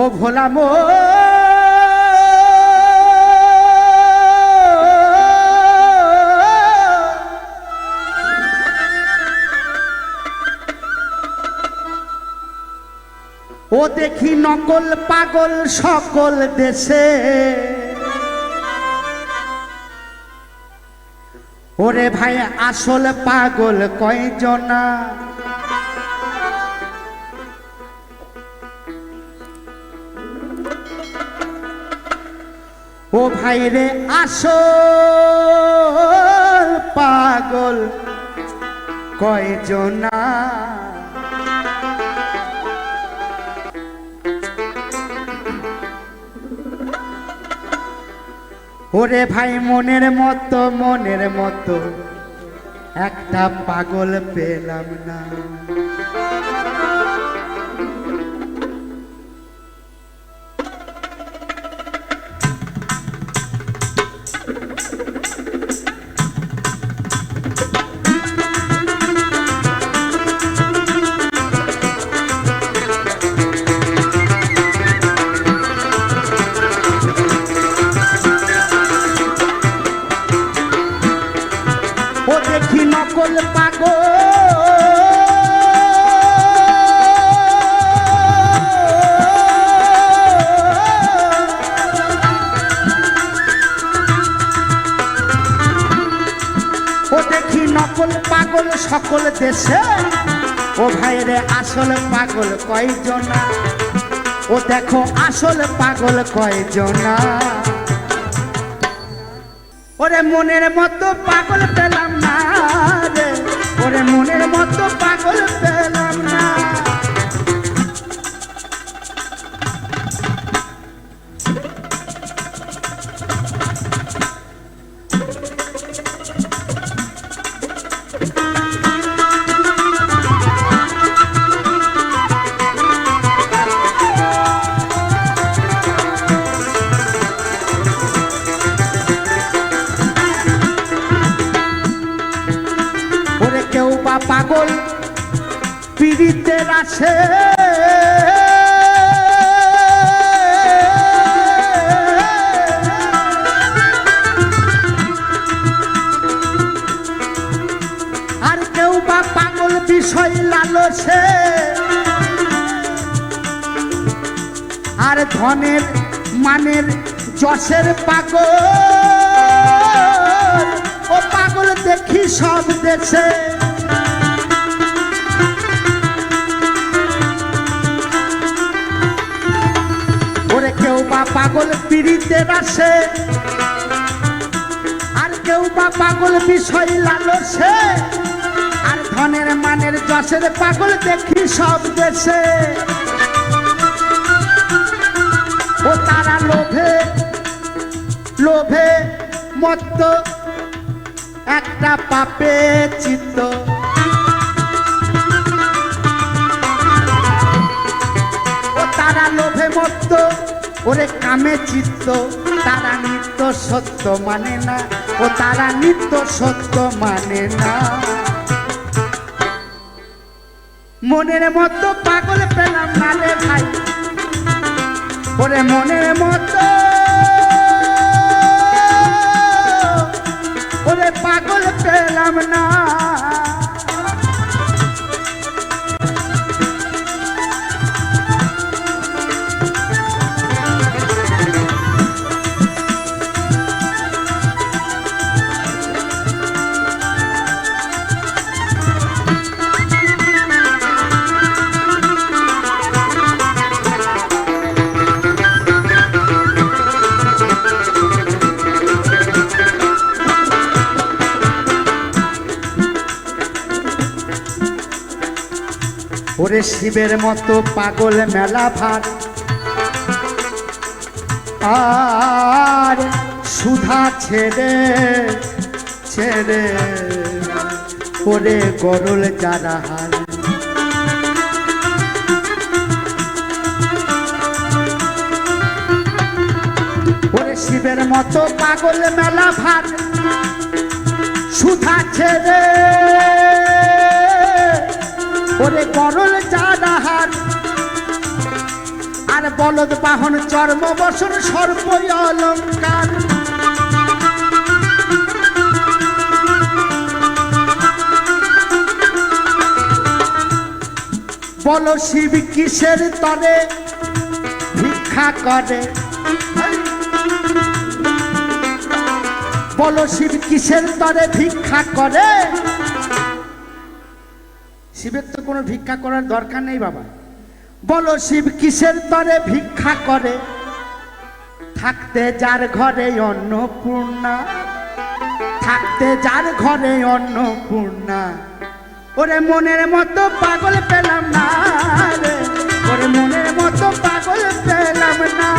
ও ভোলা মো। ও দেখি নকল পাগল সকল দেশে। ওরে ভাই আসল পাগল কয়জনা? ও ভাই রে আসল পাগল। কয়জনা ওরে ভাই, মনের মতো মনের মতো, একটা পাগল পেলাম না। সকল দেশে ও ভাইরে, আসল পাগল কয়জনা? ও দেখো, আসল পাগল কয়জনা? ওরে মনের মতো পাগল পেলাম না রে। ওরে মনের মতো পাগল পেলাম না। কেউ পাগল। পীড়িতের আছে আর কেউ বা পাগল বিষয় লালসে। আর ধনের মানের যশের পাগল। ও পাগল দেখি সব দেশে। পীড়িতের আসে আর কেউ বা পাগল বিষয় লালসে, আর ধনের মানের যশের পাগল দেখি সব দেশে। ও তারা লোভে লোভে মত্ত একটা পাপে চিত্ত। ও তারা লোভে মত্ত ওরে কামে চিত্ত, তারা নিত্য সত্য মানে না, ও তারা নিত্য সত্য মানে না। মনের মতো পাগল পেলাম না রে ভাই। ওরে মনের মতো ওরে শিবের মতো পাগল মেলা ভার। আর সুধা ছেড়ে ছেড়ে ওরে গরল যারা ওরে শিবের মতো পাগল মেলা ভার। সুধা ছেড়ে ওরে গরল চাঁদাহার। আর বলদ বাহন চর্ম বসন সর্প অলঙ্কার। বল শিব কিসের তরে ভিক্ষা করে? বল শিব কিসের তরে ভিক্ষা করে? শিবের তো কোনো ভিক্ষা করার দরকার নেই বাবা। বলো শিব কিসের তরে ভিক্ষা করে? থাকতে যার ঘরে অন্নপূর্ণা, থাকতে যার ঘরে অন্নপূর্ণা। ওরে মনের মতো পাগল পেলাম না ওরে মনের মতো পাগল পেলাম না।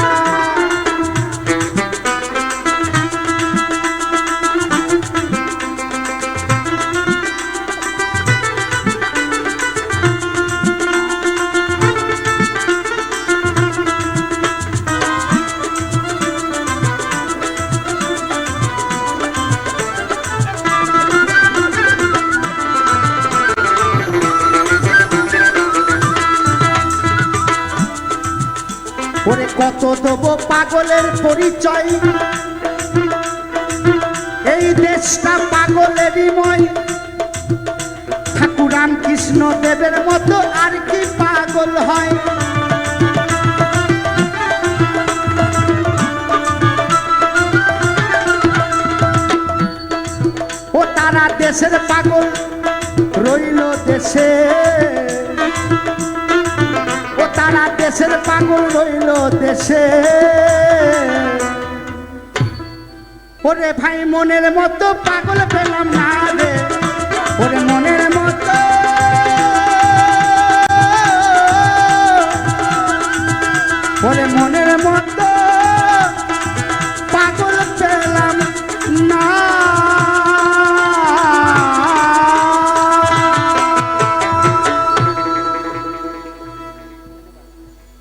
কত দেবো পাগলের পরিচয়। এই দেশটা পাগলেরই ময়। ঠাকুর রামকৃষ্ণ দেবের মতো আর কি পাগল হয়। ও তারা দেশের পাগল, রইল দেশে। গাছের পাগল রইল দেশে। ওরে ভাই, মনের মতো পাগল পেলাম না রে। ওরে মনের মতো। ওরে মনের মতো।